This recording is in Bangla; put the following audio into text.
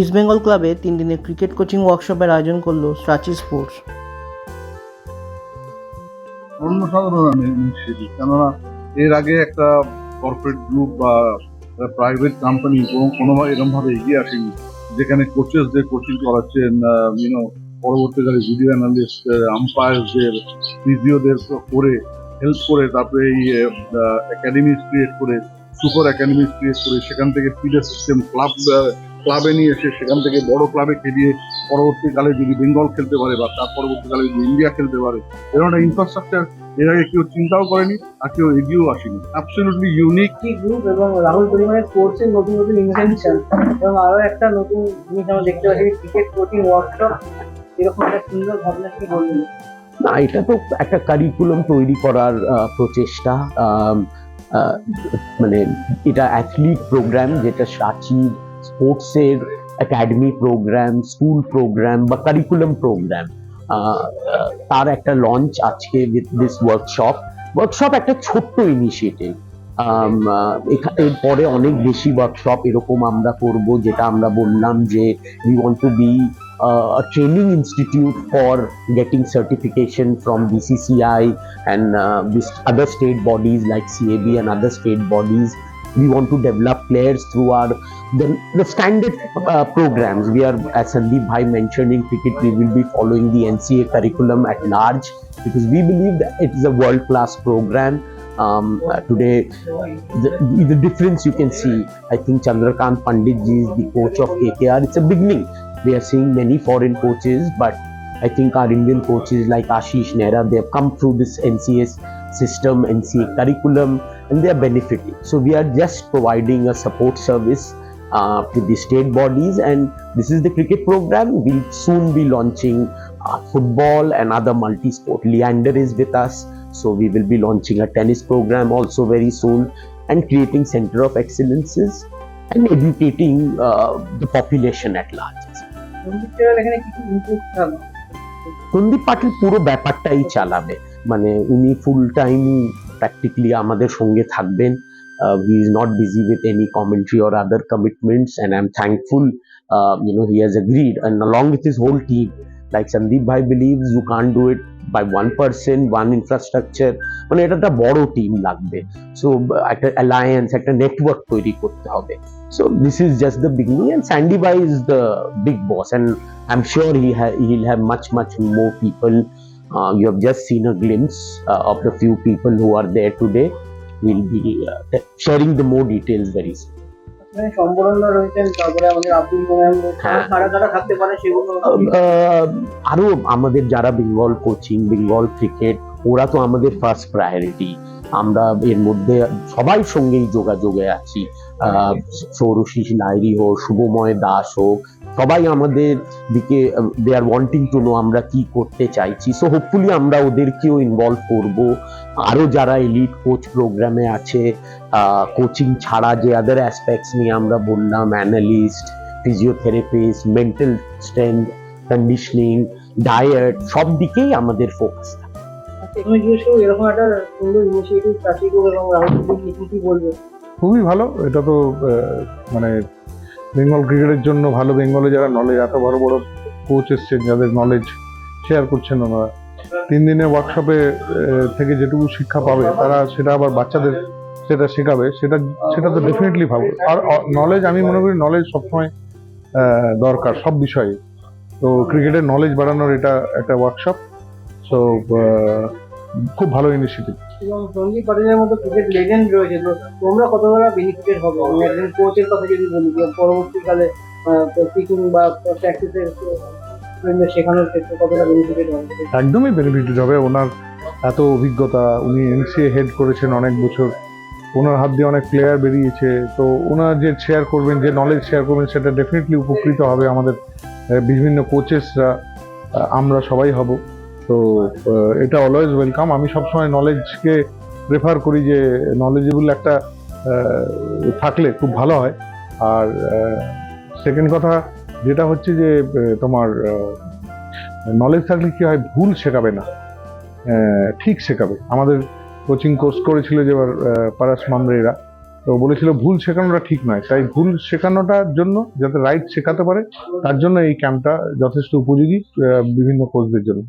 ইস্টবেঙ্গল ক্লাবে তিন দিনের ক্রিকেট কোচিং ওয়ার্কশপের আয়োজন করল স্ট্রাচি স্পোর্টস অন্যসাধারণ ইনিশিয়েটিভ কেননা এর আগে একটা কর্পোরেট গ্রুপ বা প্রাইভেট কোম্পানি কোনো এরকম ভাবে এগিয়ে আসেনি। যেখানে কোচেসদের কোচিং করাচ্ছেন ইউনো পরবর্তীকালে ভিডিও অ্যানালিস্ট আম্পায়ারদের ফিজিওদের করে হেল্প করে তারপরে এই একাডেমি ক্রিয়েট করে সুপার একাডেমি ক্রিয়েট করে, সেখান থেকে ফিডার সিস্টেম ক্লাব ক্লাবে নিয়ে এসে সেখান থেকে বড় ক্লাবে খেলিয়ে পরবর্তীকালে যদি বেঙ্গল খেলতে পারে বা তার পরবর্তীকালে যদি ইন্ডিয়া খেলতে পারে এরকম একটা ইনফ্রাস্ট্রাকচার এর আগে কেউ চিন্তাও করেনি আর কেউ এগিয়েও আসেনি। অ্যাবসলিউটলি ইউনিক একটি গ্রুপ এবং রাহুল পরিমাণের স্পোর্টসের নতুন নতুন ইনভেনশন এবং আরও একটা নতুন জিনিস আমরা দেখতে পাচ্ছি ক্রিকেট কোচিং ওয়ার্কশপ এরকম একটা সুন্দর ভাবনা কি বলবেন? না এটা তো একটা কারিকুলাম তৈরি করার প্রচেষ্টা। মানে এটা অ্যাথলিট প্রোগ্রাম যেটা সাচি স্পোর্টসের একাডেমি প্রোগ্রাম স্কুল প্রোগ্রাম বা কারিকুলাম প্রোগ্রাম তার একটা লঞ্চ আজকে উইথ দিস ওয়ার্কশপ ওয়ার্কশপ একটা ছোট্ট ইনিশিয়েটিভ এরপরে অনেক বেশি ওয়ার্কশপ এরকম আমরা করব যেটা আমরা বললাম যে we want to be uh, a training institute for getting certification from BCCI and uh, this other state bodies like CAB We want to develop players through our the, the standard uh, programs. We are, as Sandeep Bhai mentioned in cricket, we will be following the NCA curriculum at large because we believe that it is a world-class program. Um, uh, today, the, the difference you can see. I think Chandrakant Pandit ji is the coach of KKR. It's a beginning we are seeing many foreign coaches, but I think our Indian coaches like Ashish Nehra, they have come through this NCS system, NCA curriculum, and they are benefiting. So we are just providing a support service uh, to the state bodies, and this is the cricket program. We'll soon be launching uh, football and other multi-sport. Leander is with us, so we will be launching a tennis program also very soon, and creating center of excellences and educating uh, the population at large. Sandeep channel এখানে কিছু ইনপুট থাকবে সন্দীপ পাটিল পুরো ব্যাপারটাই চালাবে মানে উনি ফুল টাইম প্র্যাকটিক্যালি আমাদের সঙ্গে থাকবেন he is not busy with any commentary or other commitments and I am thankful you know he has agreed and along with his whole team like sandeep bhai believes you can't do it by one person one infrastructure মানে এটা একটা বড় টিম লাগবে সো একটা অ্যালায়েন্স একটা নেটওয়ার্ক তৈরি করতে হবে so this is just the beginning and Sandy by is the big boss and I'm sure he ha- he'll have much much more people. Uh, you have just seen a glimpse uh, of the few people who are there today. We'll be uh, sharing the more details very soon. সম্বরণরা রয়েছেন তারপরে আমাদের আব্দুল মোমেন হ্যাঁ। কারা কারা থাকতে পারে সেগুলো আহ, আরও আমাদের যারা বেঙ্গল কোচিং বেঙ্গল ক্রিকেট ওরা তো আমাদের ফার্স্ট প্রায়োরিটি আমরা এর মধ্যে সবাই সঙ্গেই যোগাযোগে আছি আহ, সৌরশিস নাইরি হোক শুভময় দাস হোক সবাই আমাদের দিকে they are wanting to know আমরা কি করতে চাইছি। সো হোপফুলি আমরা ওদেরকেও ইনভলভ করব। আরও যারা এলিট কোচ প্রোগ্রামে আছে কোচিং ছাড়া যে আদার অ্যাসপেক্টস নিয়ে আমরা বললাম analyst physiotherapist mental strength conditioning diet সব দিকেই আমাদের ফোকাস এখানে জিজ্ঞেস করব এরকম একটা সুন্দর ইনিশিয়েটিভ এবং রাহুল কি কি বলবে? খুবই ভালো এটা তো মানে বেঙ্গল ক্রিকেটের জন্য ভালো বেঙ্গলে যারা নলেজ এত বড় বড় কোচ এসছেন যাদের নলেজ শেয়ার করছেন ওনারা। তিন দিনের ওয়ার্কশপে থেকে যেটুকু শিক্ষা পাবে, তারা সেটা আবার বাচ্চাদের সেটা শেখাবে, সেটা সেটা তো ডেফিনেটলি ভালো আর নলেজ আমি মনে করি নলেজ সবসময় দরকার, সব বিষয়ে। তো ক্রিকেটের নলেজ বাড়ানোর এটা একটা ওয়ার্কশপ সো খুব ভালো ইনিশিয়েটিভ এবং সন্দীপ পাটিলের মতো ক্রিকেট লেজেন্ড রয়েছে তো তোমরা কতটা বেনিফিটেড হবে? একজন কোচের কথা যদি বলি পরবর্তীকালে টিচিং বা প্র্যাকটিসের শেখানোর ক্ষেত্রে কতটা বেনিফিটেড হবে? একদমই বেনিফিটেড হবে। ওনার এত অভিজ্ঞতা উনি এনসিএ হেড করেছেন অনেক বছর। ওনার হাত দিয়ে অনেক প্লেয়ার বেরিয়েছে। তো ওনার যে শেয়ার করবেন যে নলেজ শেয়ার করবেন সেটা ডেফিনেটলি উপকৃত হবে আমাদের বিভিন্ন কোচেসরা আমরা সবাই হব। তো এটা অলওয়েজ ওয়েলকাম আমি সবসময় নলেজকে প্রেফার করি যে নলেজেবল একটা থাকলে খুব ভালো হয়। আর সেকেন্ড কথা যেটা হচ্ছে যে তোমার নলেজ থাকলে কি হয়, ভুল শেখাবে না। ঠিক শেখাবে। আমাদের কোচিং কোর্স করেছিল যে এবার পারাস মামরেরা। তো বলেছিল ভুল শেখানোটা ঠিক নয়। তাই ভুল শেখানোটার জন্য, যাতে রাইট শেখাতে পারে, তার জন্য এই ক্যাম্পটা যথেষ্ট উপযোগী বিভিন্ন কোচদের জন্য।